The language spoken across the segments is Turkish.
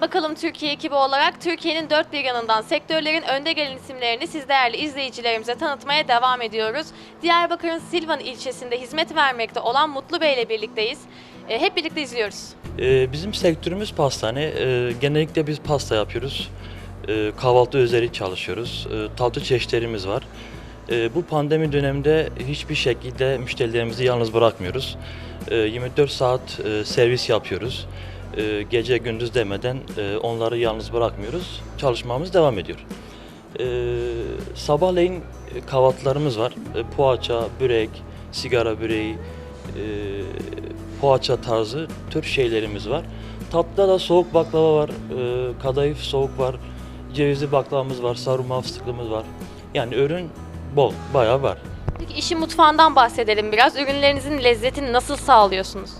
Bakalım Türkiye ekibi olarak Türkiye'nin dört bir yanından sektörlerin önde gelen isimlerini siz değerli izleyicilerimize tanıtmaya devam ediyoruz. Diyarbakır'ın Silvan ilçesinde hizmet vermekte olan Mutlu Bey ile birlikteyiz. E, hep birlikte izliyoruz. Ee, bizim sektörümüz pastane. Ee, genellikle biz pasta yapıyoruz. Kahvaltı üzeri çalışıyoruz. Tatlı çeşitlerimiz var. Bu pandemi döneminde hiçbir şekilde müşterilerimizi yalnız bırakmıyoruz. Ee, 24 saat e, servis yapıyoruz. Ee, gece gündüz demeden e, onları yalnız bırakmıyoruz. Çalışmamız devam ediyor. Ee, sabahleyin kahvaltılarımız var. Poğaça, börek, sigara böreği, e, poğaça tarzı tür şeylerimiz var. Tatlıda da soğuk baklava var, e, kadayıf soğuk var, cevizli baklavamız var, sarma fıstıklımız var. Yani ürün bol, bayağı var. Peki işin mutfağından bahsedelim biraz. Ürünlerinizin lezzetini nasıl sağlıyorsunuz?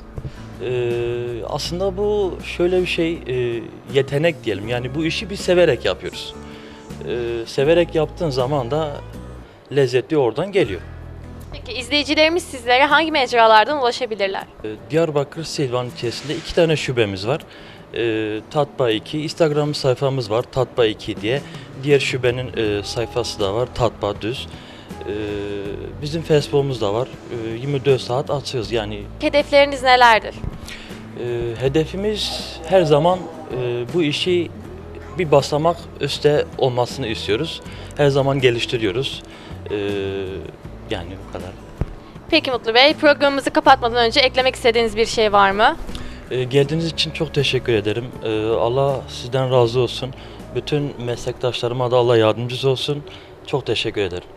Ee, aslında bu şöyle bir şey, e, yetenek diyelim. Yani bu işi biz severek yapıyoruz. Ee, severek yaptığın zaman da lezzetli oradan geliyor. Peki izleyicilerimiz sizlere hangi mecralardan ulaşabilirler? Ee, Diyarbakır Silvan ilçesinde iki tane şubemiz var. Ee, Tatba 2, Instagram sayfamız var Tatba 2 diye. Diğer şubenin e, sayfası da var Tatba Düz. Ee, bizim Facebook'umuz da var. Ee, 24 saat açığız yani. Hedefleriniz nelerdir? e, hedefimiz her zaman e, bu işi bir basamak üstte olmasını istiyoruz. Her zaman geliştiriyoruz. Ee, yani bu kadar. Peki Mutlu Bey, programımızı kapatmadan önce eklemek istediğiniz bir şey var mı? Ee, Geldiğiniz için çok teşekkür ederim. Ee, Allah sizden razı olsun. Bütün meslektaşlarıma da Allah yardımcısı olsun. Çok teşekkür ederim.